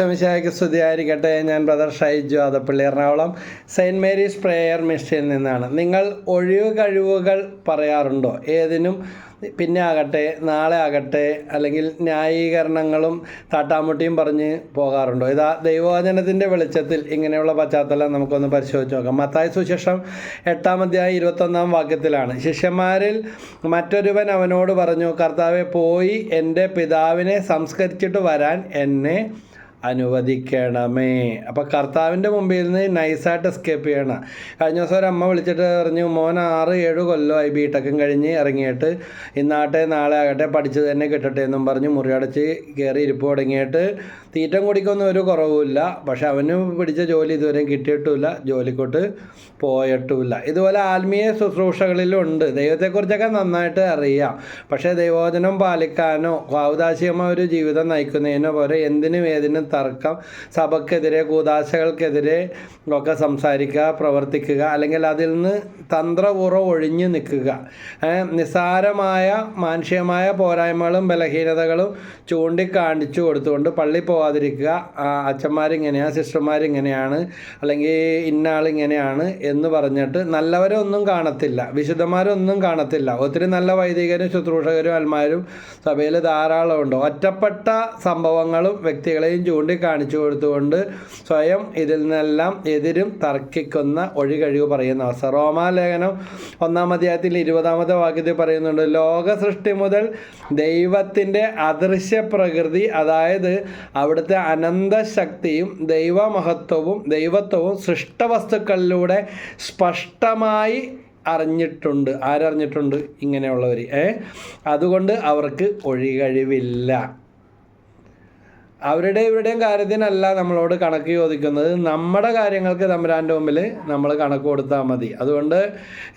ശമിശായ്ക്ക് സ്തുതിയായിരിക്കട്ടെ. ഞാൻ brother Shaiju Athappally Ernakulam saint Mary's prayer മിഷനിൽ നിന്നാണ്. നിങ്ങൾ ഒഴിവ് കഴിവുകൾ പറയാറുണ്ടോ? ഏതിനും പിന്നെ ആകട്ടെ നാളെ ആകട്ടെ അല്ലെങ്കിൽ ന്യായീകരണങ്ങളും താട്ടാമുട്ടിയും പറഞ്ഞ് പോകാറുണ്ടോ? ഇതാ ദൈവവചനത്തിന്റെ വെളിച്ചത്തിൽ ഇങ്ങനെയുള്ള പശ്ചാത്തലം നമുക്കൊന്ന് പരിശോധിച്ച് നോക്കാം. മത്തായ സുശേഷം എട്ടാം അധ്യായം ഇരുപത്തൊന്നാം വാക്യത്തിലാണ്. ശിഷ്യന്മാരിൽ മറ്റൊരുവൻ അവനോട് പറഞ്ഞു കർത്താവെ പോയി എന്റെ പിതാവിനെ സംസ്കരിച്ചിട്ട് വരാൻ എന്നെ അനുവദിക്കണമേ. അപ്പോൾ കർത്താവിന്റെ മുമ്പിൽ നിന്ന് നൈസായിട്ട് എസ്കേപ്പ് ചെയ്യണം. കഴിഞ്ഞ ദിവസം ഒരു അമ്മ വിളിച്ചിട്ട് പറഞ്ഞു മോൻ ആറ് ഏഴ് കൊല്ലമായി ബി ടെക്കും കഴിഞ്ഞ് ഇറങ്ങിയിട്ട് ഇന്നാട്ടെ നാളെ ആകട്ടെ പഠിച്ചത് തന്നെ കിട്ടട്ടെ എന്നും പറഞ്ഞ് മുറിയടച്ച് കയറി ഇരിപ്പ് തുടങ്ങിയിട്ട് തീറ്റം കുടിക്കൊന്നും ഒരു കുറവുമില്ല. പക്ഷെ അവന് പിടിച്ച ജോലി ഇതുവരെയും കിട്ടിയിട്ടുമില്ല. ജോലിക്കോട്ട് പോയിട്ടുമില്ല. ഇതുപോലെ ആത്മീയ ശുശ്രൂഷകളിലുണ്ട് ദൈവത്തെക്കുറിച്ചൊക്കെ നന്നായിട്ട് അറിയാം. പക്ഷേ ദൈവോചനം പാലിക്കാനോ ഔദാശികമായ ഒരു ജീവിതം നയിക്കുന്നതിനോ പോലെ എന്തിനും ഏതിനും തർക്കം സഭക്കെതിരെ കൂതാശകൾക്കെതിരെ ഒക്കെ സംസാരിക്കുക പ്രവർത്തിക്കുക അല്ലെങ്കിൽ അതിൽ നിന്ന് തന്ത്രപൂർവം ഒഴിഞ്ഞു നിൽക്കുക. നിസ്സാരമായ മാനുഷികമായ പോരായ്മകളും ബലഹീനതകളും ചൂണ്ടിക്കാണിച്ചു കൊടുത്തുകൊണ്ട് പള്ളി പോകാതിരിക്കുക അച്ഛന്മാരിങ്ങനെയാണ് സിസ്റ്റർമാരിങ്ങനെയാണ് അല്ലെങ്കിൽ ഇന്നാളിങ്ങനെയാണ് എന്ന് പറഞ്ഞിട്ട് നല്ലവരെ ഒന്നും കാണത്തില്ല. വിശുദ്ധന്മാരൊന്നും കാണത്തില്ല. ഒത്തിരി നല്ല വൈദികരും ശുശ്രൂഷകരും അന്മാരും സഭയിൽ ധാരാളമുണ്ട്. ഒറ്റപ്പെട്ട സംഭവങ്ങളും വ്യക്തികളെയും ചൂണ്ടിക്കാണിച്ചു കൊടുത്തുകൊണ്ട് സ്വയം ഇതിൽ നിന്നെല്ലാം എതിരും തർക്കിക്കുന്ന ഒഴികഴിവ് പറയുന്ന അവസ്ഥ. റോമാലേഖനം ഒന്നാം അധ്യായത്തിൽ ഇരുപതാമത്തെ വാക്യത്തിൽ പറയുന്നുണ്ട് ലോക സൃഷ്ടി മുതൽ ദൈവത്തിന്റെ അദൃശ്യ പ്രകൃതി അതായത് അവിടുത്തെ അനന്തശക്തിയും ദൈവമഹത്വവും ദൈവത്വവും സൃഷ്ടവസ്തുക്കളിലൂടെ സ്പഷ്ടമായി അറിഞ്ഞിട്ടുണ്ട്. ആരറിഞ്ഞിട്ടുണ്ട്? ഇങ്ങനെയുള്ളവർ ഏ? അതുകൊണ്ട് അവർക്ക് ഒഴികഴിവില്ല. അവരുടെ ഇവരുടെയും കാര്യത്തിനല്ല നമ്മളോട് കണക്ക് ചോദിക്കുന്നത്. നമ്മുടെ കാര്യങ്ങൾക്ക് തമ്പുരാന്റെ മുമ്പിൽ നമ്മൾ കണക്ക് കൊടുത്താൽ മതി. അതുകൊണ്ട്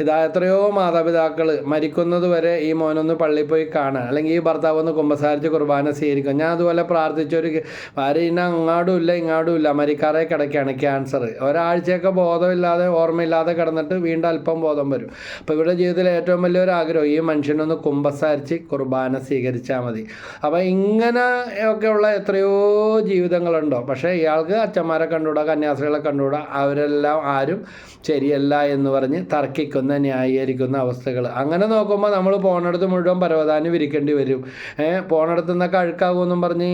ഇതാ എത്രയോ മാതാപിതാക്കൾ മരിക്കുന്നത് വരെ ഈ മോനൊന്ന് പള്ളിയിൽ പോയി കാണാൻ അല്ലെങ്കിൽ ഈ ഭർത്താവ് ഒന്ന് കുമ്പസാരിച്ച് കുർബാന സ്വീകരിക്കും. ഞാൻ അതുപോലെ പ്രാർത്ഥിച്ചൊരു ഭാര്യ ഇന്ന അങ്ങാടും ഇല്ല ഇങ്ങാടും ഇല്ല. മരിക്കാറെ കിടക്കുകയാണ് ക്യാൻസർ. ഒരാഴ്ചയൊക്കെ ബോധമില്ലാതെ ഓർമ്മയില്ലാതെ കിടന്നിട്ട് വീണ്ടും അല്പം ബോധം വരും. അപ്പോൾ ഇവരുടെ ജീവിതത്തിൽ ഏറ്റവും വലിയൊരു ആഗ്രഹം ഈ മനുഷ്യനൊന്ന് കുമ്പസാരിച്ച് കുർബാന സ്വീകരിച്ചാൽ മതി. അപ്പോൾ ഇങ്ങനെ ഇങ്ങനെയൊക്കെയുള്ള എത്രയോ ജീവിതങ്ങളുണ്ടോ? പക്ഷേ ഇയാൾക്ക് അച്ഛന്മാരെ കണ്ടുകൂടാ കന്യാസ്ത്രീകളെ കണ്ടുകൂടാ അവരെല്ലാം ആരും ശരിയല്ല എന്ന് പറഞ്ഞ് തർക്കിക്കുന്ന ന്യായീകരിക്കുന്ന അവസ്ഥകൾ അങ്ങനെ നോക്കുമ്പോൾ നമ്മൾ പോണടത്ത് മുഴുവൻ പരവതാനി വിരിക്കേണ്ടി വരും. ഏഹ് പോണടത്ത് നിന്നൊക്കെ അഴുക്കാകുമെന്നും പറഞ്ഞ്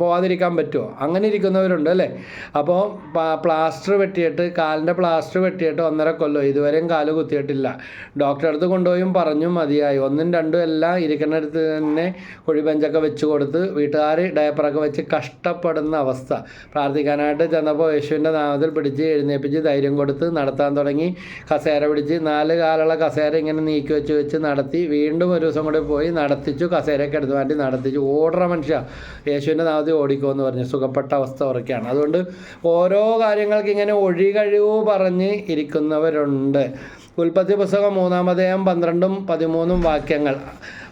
പോവാതിരിക്കാൻ പറ്റുമോ അങ്ങനെ ഇരിക്കുന്നവരുണ്ട് അല്ലേ? അപ്പോൾ പ്ലാസ്റ്റർ വെട്ടിയിട്ട് കാലിന്റെ പ്ലാസ്റ്റർ വെട്ടിയിട്ട് ഒന്നര കൊല്ലം ഇതുവരെയും കാൽ കുത്തിയിട്ടില്ല. ഡോക്ടറെ അടുത്ത് കൊണ്ടുപോയും പറഞ്ഞു മതിയായി. ഒന്നും രണ്ടും എല്ലാം ഇരിക്കുന്നിടത്ത് തന്നെ കുഴിബെഞ്ചൊക്കെ വെച്ച് കൊടുത്ത് വീട്ടുകാർ ഡയപ്പറൊക്കെ വെച്ച് കഷ്ടപ്പെടുന്ന അവസ്ഥ. പ്രാർത്ഥിക്കാനായിട്ട് ചെന്നപ്പോൾ യേശുവിന്റെ നാമത്തിൽ പിടിച്ച് എഴുന്നേപ്പിച്ച് ധൈര്യം കൊടുത്ത് നടത്താൻ തുടങ്ങി. കസേര പിടിച്ച് നാല് കാലുള്ള കസേര ഇങ്ങനെ നീക്കി വെച്ച് വെച്ച് നടത്തി വീണ്ടും ഒരു ദിവസം കൂടി പോയി നടത്തിച്ചു. കസേരയൊക്കെ എടുത്ത് മാറ്റി നടത്തിച്ചു. ഓടുന്ന മനുഷ്യ. യേശുവിന്റെ നാമത്തിൽ എന്ന് പറഞ്ഞു സുഖപ്പെട്ട അവസ്ഥ ഉറക്കുകയാണ് അതുകൊണ്ട് ഓരോ കാര്യങ്ങൾക്ക് ഇങ്ങനെ ഒഴികഴിവ് പറഞ്ഞ് ഇരിക്കുന്നവരുണ്ട്. ഉൽപ്പത്തി പുസ്തകം മൂന്നാമതേയം പന്ത്രണ്ടും പതിമൂന്നും വാക്യങ്ങൾ.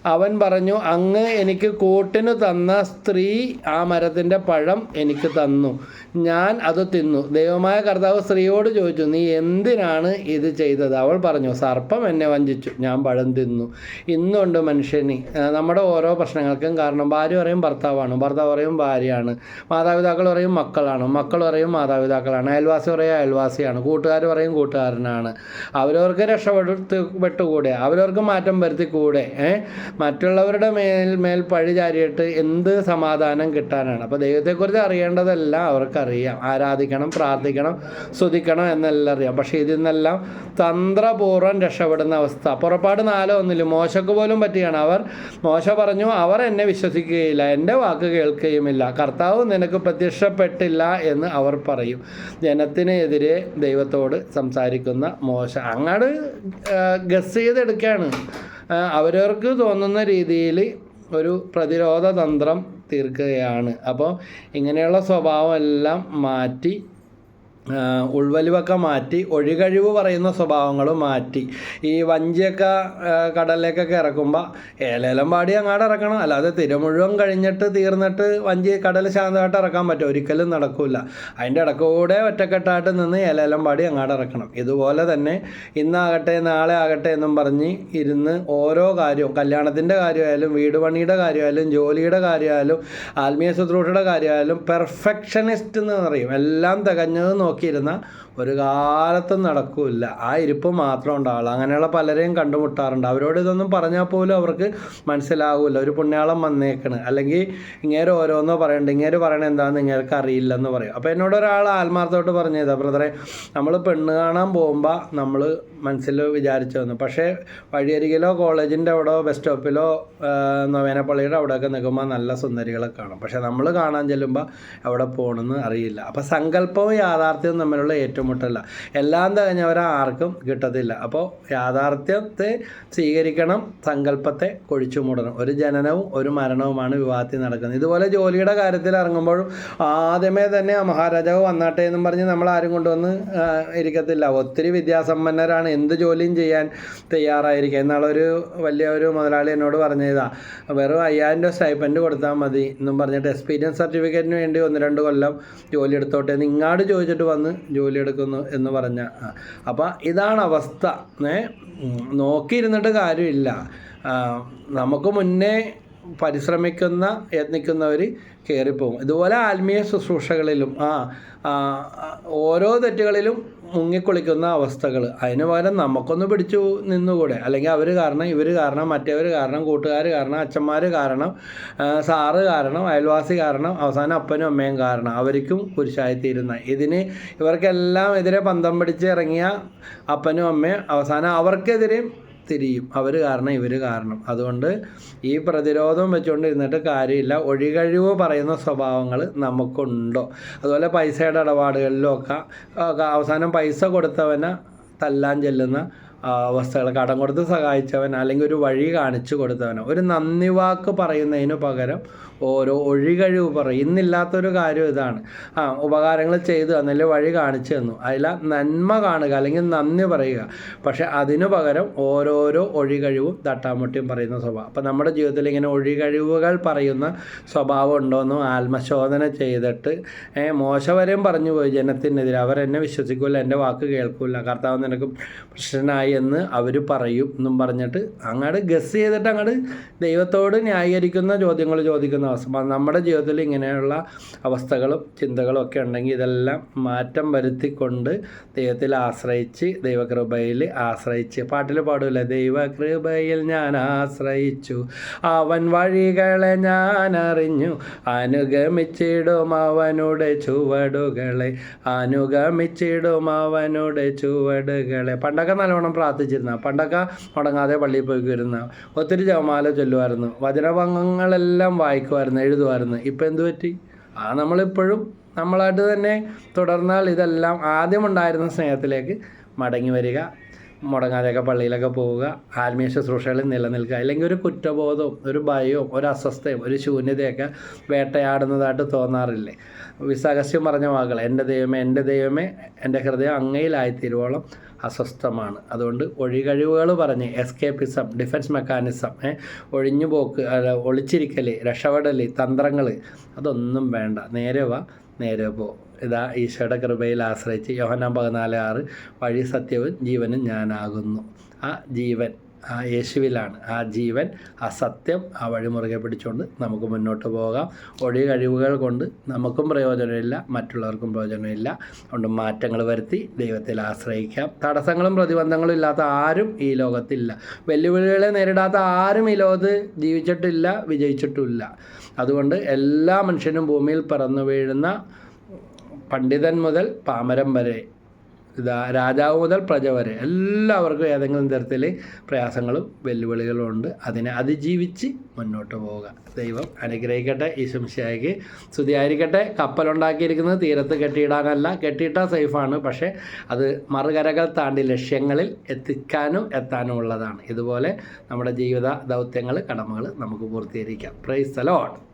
അവൻ പറഞ്ഞു അങ്ങ് എനിക്ക് കൂട്ടിന് തന്ന സ്ത്രീ ആ മരത്തിന്റെ പഴം എനിക്ക് തന്നു. ഞാൻ അത് തിന്നു. ദൈവമായ കർത്താവ് സ്ത്രീയോട് ചോദിച്ചു നീ എന്തിനാണ് ഇത് ചെയ്തത്? അവൾ പറഞ്ഞു സർപ്പം എന്നെ വഞ്ചിച്ചു. ഞാൻ പഴം തിന്നു. ഇന്നുണ്ട് മനുഷ്യനി. നമ്മുടെ ഓരോ പ്രശ്നങ്ങൾക്കും കാരണം ഭാര്യ പറയും ഭർത്താവാണ് ഭർത്താവ് പറയും ഭാര്യയാണ് മാതാപിതാക്കൾ പറയും മക്കളാണ് മക്കൾ പറയും മാതാപിതാക്കളാണ് അയൽവാസി പറയും അയൽവാസിയാണ് കൂട്ടുകാർ പറയും കൂട്ടുകാരനാണ്. അവരവർക്ക് രക്ഷപ്പെടുത്തി പെട്ടുകൂടെ? അവരവർക്ക് മാറ്റം വരുത്തി കൂടെ മറ്റുള്ളവരുടെ മേൽ മേൽ പഴി ചാരിയിട്ട് എന്ത് സമാധാനം കിട്ടാനാണ്? അപ്പോൾ ദൈവത്തെക്കുറിച്ച് അറിയേണ്ടതെല്ലാം അവർക്കറിയാം. ആരാധിക്കണം പ്രാർത്ഥിക്കണം സ്തുതിക്കണം എന്നെല്ലാം അറിയാം. പക്ഷേ ഇതിൽ നിന്നെല്ലാം തന്ത്രപൂർവം രക്ഷപ്പെടുന്ന അവസ്ഥ. പുറപ്പാട് നാലോ ഒന്നില്ല മോശക്ക് പോലും പറ്റിയാണ്. അവർ മോശ പറഞ്ഞു അവർ എന്നെ വിശ്വസിക്കുകയില്ല എന്റെ വാക്ക് കേൾക്കുകയുമില്ല. കർത്താവ് നിനക്ക് പ്രത്യക്ഷപ്പെട്ടില്ല എന്ന് അവർ പറയും. ജനത്തിനെതിരെ ദൈവത്തോട് സംസാരിക്കുന്ന മോശ. അങ്ങോട്ട് ഗസ് ചെയ്തെടുക്കുകയാണ്. അവരവർക്ക് തോന്നുന്ന രീതിയിൽ ഒരു പ്രതിരോധ തന്ത്രം തീർക്കുകയാണ്. അപ്പോൾ ഇങ്ങനെയുള്ള സ്വഭാവം എല്ലാം മാറ്റി ഉൾവലിവൊക്കെ മാറ്റി ഒഴികഴിവ് പറയുന്ന സ്വഭാവങ്ങളും മാറ്റി. ഈ വഞ്ചിയൊക്കെ കടലിലേക്കൊക്കെ ഇറക്കുമ്പോൾ ഏലേലം പാടി അങ്ങാട് ഇറക്കണം. അല്ലാതെ തിര മുഴുവൻ കഴിഞ്ഞിട്ട് തീർന്നിട്ട് വഞ്ചി കടൽ ശാന്തമായിട്ട് ഇറക്കാൻ പറ്റും. ഒരിക്കലും നടക്കില്ല അതിന്റെ ഇടക്കൂടെ ഒറ്റക്കെട്ടായിട്ട് നിന്ന് ഏലേലം പാടി അങ്ങാട് ഇറക്കണം. ഇതുപോലെ തന്നെ ഇന്നാകട്ടെ നാളെ ആകട്ടെ എന്നും പറഞ്ഞ് ഇരുന്ന് ഓരോ കാര്യവും കല്യാണത്തിന്റെ കാര്യമായാലും വീട് പണിയുടെ കാര്യമായാലും ജോലിയുടെ കാര്യമായാലും ആത്മീയ ശുശ്രൂഷയുടെ കാര്യമായാലും പെർഫെക്ഷനിസ്റ്റ് എന്ന് പറയും. എല്ലാം തികഞ്ഞത് നോക്കിയിരുന്ന ഒരു കാലത്തും നടക്കില്ല. ആ ഇരിപ്പ് മാത്രം ഉണ്ടാവുള്ളൂ അങ്ങനെയുള്ള പലരെയും കണ്ടുമുട്ടാറുണ്ട്. അവരോട് ഇതൊന്നും പറഞ്ഞാൽ പോലും അവർക്ക് മനസ്സിലാവില്ല. ഒരു പുണ്യാളം വന്നേക്കണ്. അല്ലെങ്കിൽ ഇങ്ങേര് ഓരോന്നോ പറയണ്ട. ഇങ്ങേര് പറയണത് എന്താണെന്ന് ഇങ്ങേർക്ക് അറിയില്ലെന്ന് പറയും. അപ്പോൾ എന്നോട് ഒരാൾ ആത്മാർത്ഥമായിട്ട് പറഞ്ഞതാ ബ്രദറെ നമ്മൾ പെണ്ണ് കാണാൻ പോകുമ്പോൾ നമ്മൾ മനസ്സിൽ വിചാരിച്ചു വന്നു. പക്ഷേ വഴിയരികിലോ കോളേജിന്റെ അവിടെ ബസ് സ്റ്റോപ്പിലോ നൊവേനപ്പള്ളിയുടെ അവിടെയൊക്കെ നിൽക്കുമ്പോൾ നല്ല സുന്ദരികളെ കാണും. പക്ഷേ നമ്മൾ കാണാൻ ചെല്ലുമ്പോൾ അവിടെ പോകണമെന്ന് അറിയില്ല. അപ്പോൾ സങ്കല്പവും യാഥാർത്ഥ്യവും തമ്മിലുള്ള ഏറ്റുമുട്ടല്ല എല്ലാം തികഞ്ഞവരെ ആർക്കും കിട്ടത്തില്ല. അപ്പോൾ യാഥാർത്ഥ്യത്തെ സ്വീകരിക്കണം സങ്കല്പത്തെ കൊഴിച്ചു മൂടണം. ഒരു ജനനവും ഒരു മരണവുമാണ് വിവാഹത്തിൽ നടക്കുന്നത്. ഇതുപോലെ ജോലിയുടെ കാര്യത്തിൽ ഇറങ്ങുമ്പോഴും ആദ്യമേ തന്നെ ആ മഹാരാജാവ് വന്നാട്ടെ എന്നും പറഞ്ഞ് നമ്മൾ ആരും കൊണ്ടുവന്ന് ഇരിക്കത്തില്ല. ഒത്തിരി വിദ്യാസമ്പന്നരാണ്. എന്ത് ജോലിയും ചെയ്യാൻ തയ്യാറായിരിക്കുക. എന്നാളൊരു വലിയ ഒരു മുതലാളി എന്നോട് പറഞ്ഞതാ വെറും അയ്യായിരം രൂപ സ്റ്റൈപ്പൻഡ് കൊടുത്താൽ മതി എന്നും പറഞ്ഞിട്ട് എക്സ്പീരിയൻസ് സർട്ടിഫിക്കറ്റിന് വേണ്ടി ഒന്ന് രണ്ട് കൊല്ലം ജോലി എടുത്തോട്ടെ നിങ്ങാട് ചോദിച്ചിട്ട് വന്ന് ജോലി എടുക്കുന്നു എന്ന് പറഞ്ഞ അപ്പോൾ ഇതാണ് അവസ്ഥ. നോക്കിയിരുന്നിട്ട് കാര്യമില്ല. നമുക്ക് മുന്നേ പരിശ്രമിക്കുന്ന യത്നിക്കുന്നവർ കയറിപ്പോകും ഇതുപോലെ ആത്മീയ ശുശ്രൂഷകളിലും ആ ഓരോ തെറ്റുകളിലും മുങ്ങിക്കുളിക്കുന്ന അവസ്ഥകൾ അതിന് പകരം നമുക്കൊന്ന് പിടിച്ചു നിന്നുകൂടെ? അല്ലെങ്കിൽ അവർ കാരണം ഇവർ കാരണം മറ്റേവർ കാരണം കൂട്ടുകാർ കാരണം അച്ഛന്മാർ കാരണം സാറ് കാരണം അയൽവാസി കാരണം അവസാനം അപ്പനും അമ്മയും കാരണം. അവർക്കും കുരിശായിത്തീരുന്ന ഇതിന് ഇവർക്കെല്ലാം എതിരെ പന്തം പിടിച്ച് ഇറങ്ങിയ അപ്പനും അമ്മയും അവസാനം അവർക്കെതിരെയും തിരിയും. അവർ കാരണം ഇവർ കാരണം. അതുകൊണ്ട് ഈ പ്രതിരോധം വെച്ചുകൊണ്ടിരുന്നിട്ട് കാര്യമില്ല. ഒഴികഴിവ് പറയുന്ന സ്വഭാവങ്ങൾ നമുക്കുണ്ടോ? അതുപോലെ പൈസയുടെ ഇടപാടുകളിലൊക്കെ അവസാനം പൈസ കൊടുത്തവനെ തല്ലാൻ ചെല്ലുന്ന അവസ്ഥകൾ കടം കൊടുത്ത് സഹായിച്ചവൻ അല്ലെങ്കിൽ ഒരു വഴി കാണിച്ചു കൊടുത്തവനോ ഒരു നന്ദി വാക്ക് പറയുന്നതിന് പകരം ഓരോ ഒഴികഴിവ് പറയും. ഇന്നില്ലാത്തൊരു കാര്യം ഇതാണ്. ആ ഉപകാരങ്ങൾ ചെയ്തു തന്നില്ല വഴി കാണിച്ചു തന്നു. അതില നന്മ കാണുക അല്ലെങ്കിൽ നന്ദി പറയുക. പക്ഷെ അതിനു പകരം ഓരോരോ ഒഴികഴിവും തട്ടാമുട്ടിയും പറയുന്ന സ്വഭാവം. അപ്പം നമ്മുടെ ജീവിതത്തിൽ ഇങ്ങനെ ഒഴികഴിവുകൾ പറയുന്ന സ്വഭാവം ഉണ്ടോയെന്നും ആത്മശോധന ചെയ്തിട്ട് മോശവരെയും പറഞ്ഞു പോയി ജനത്തിനെതിരെ. അവരെന്നെ വിശ്വസിക്കില്ല എന്റെ വാക്ക് കേൾക്കില്ല കർത്താവ് നിനക്ക് പ്രശ്നനായി എന്ന് അവർ പറയും എന്നും പറഞ്ഞിട്ട് അങ്ങോട്ട് ഗസ് ചെയ്തിട്ട് അങ്ങോട്ട് ദൈവത്തോട് ന്യായീകരിക്കുന്ന ചോദ്യങ്ങൾ ചോദിക്കുന്ന അവസ്ഥ. നമ്മുടെ ജീവിതത്തിൽ ഇങ്ങനെയുള്ള അവസ്ഥകളും ചിന്തകളും ഒക്കെ ഉണ്ടെങ്കിൽ ഇതെല്ലാം മാറ്റം വരുത്തിക്കൊണ്ട് ദൈവത്തിൽ ആശ്രയിച്ച് ദൈവകൃപയിൽ ആശ്രയിച്ച് പാട്ടിൽ പാടില്ല ദൈവകൃപയിൽ ഞാൻ ആശ്രയിച്ചു അവൻ വഴികളെ ഞാൻ അറിഞ്ഞു. അനുഗമിച്ചിടും അവനുടെ ചുവടുകളെ അനുഗമിച്ചിടും അവനുടെ ചുവടുകളെ. പണ്ടൊക്കെ നല്ലവണ്ണം പ്രാർത്ഥിച്ചിരുന്ന. പണ്ടൊക്കെ മുടങ്ങാതെ പള്ളിയിൽ പോയി വരുന്ന ഒത്തിരി ജപമാല ചൊല്ലുമായിരുന്നു. വചനഭംഗങ്ങളെല്ലാം വായിക്കുമായിരുന്നു എഴുതുമായിരുന്നു. ഇപ്പം എന്തു പറ്റി? ആ നമ്മളിപ്പോഴും നമ്മളായിട്ട് തന്നെ തുടർന്നാൽ ഇതെല്ലാം ആദ്യമുണ്ടായിരുന്ന സ്നേഹത്തിലേക്ക് മടങ്ങി വരിക. മുടങ്ങാതെയൊക്കെ പള്ളിയിലൊക്കെ പോവുക ആത്മീയ ശുശ്രൂഷകളിൽ നിലനിൽക്കുക അല്ലെങ്കിൽ ഒരു കുറ്റബോധവും ഒരു ഭയവും ഒരു അസ്വസ്ഥയും ഒരു ശൂന്യതയൊക്കെ വേട്ടയാടുന്നതായിട്ട് തോന്നാറില്ലേ? വിസാകസ്യം പറഞ്ഞ വാക്കുകൾ എന്റെ ദൈവമേ എന്റെ ദൈവമേ എന്റെ ഹൃദയം അങ്ങയിലായിത്തീരുവോളം അസ്വസ്ഥമാണ്. അതുകൊണ്ട് ഒഴികഴിവുകൾ പറഞ്ഞ് എസ്കേപ്പിസം ഡിഫൻസ് മെക്കാനിസം ഒഴിഞ്ഞു പോക്ക് അല്ല, ഒളിച്ചിരിക്കൽ രക്ഷപ്പെടൽ തന്ത്രങ്ങൾ അതൊന്നും വേണ്ട. നേരെ വാ നേരെ പോ. ഇതാ ഈശോയുടെ കൃപയിൽ ആശ്രയിച്ച് യോഹനാം പതിനാല് ആറ് വഴി സത്യവും ജീവനും ഞാനാകുന്നു. ആ ജീവൻ ആ യേശുവിലാണ്. ആ ജീവൻ ആ സത്യം ആ വഴി മുറുകെ പിടിച്ചുകൊണ്ട് നമുക്ക് മുന്നോട്ട് പോകാം. ഒഴി കഴിവുകൾ കൊണ്ട് നമുക്കും പ്രയോജനമില്ല മറ്റുള്ളവർക്കും പ്രയോജനമില്ല. അതുകൊണ്ട് മാറ്റങ്ങൾ വരുത്തി ദൈവത്തിൽ ആശ്രയിക്കാം. തടസ്സങ്ങളും പ്രതിബന്ധങ്ങളും ഇല്ലാത്ത ആരും ഈ ലോകത്തില്ല. വെല്ലുവിളികളെ നേരിടാത്ത ആരും ഈ ലോകത്ത് ജീവിച്ചിട്ടില്ല വിജയിച്ചിട്ടുമില്ല അതുകൊണ്ട് എല്ലാ മനുഷ്യനും ഭൂമിയിൽ പിറന്നു വീഴുന്ന പണ്ഡിതൻ മുതൽ പാമരം വരെ ഇതാ രാജാവ് മുതൽ പ്രജ വരെ എല്ലാവർക്കും ഏതെങ്കിലും തരത്തിൽ പ്രയാസങ്ങളും വെല്ലുവിളികളും ഉണ്ട്. അതിനെ അതിജീവിച്ച് മുന്നോട്ട് പോവുക. ദൈവം അനുഗ്രഹിക്കട്ടെ ഈ ശംശയായിക്ക് സ്തുതിയായിരിക്കട്ടെ. കപ്പലുണ്ടാക്കിയിരിക്കുന്നത് തീരത്ത് കെട്ടിയിടാനല്ല കെട്ടിയിട്ടാൽ സേഫാണ്. പക്ഷേ അത് മറുകരകൾ താണ്ടി ലക്ഷ്യങ്ങളിൽ എത്തിക്കാനും എത്താനും ഉള്ളതാണ്. ഇതുപോലെ നമ്മുടെ ജീവിത ദൗത്യങ്ങൾ കടമകൾ നമുക്ക് പൂർത്തീകരിക്കാം. Price allot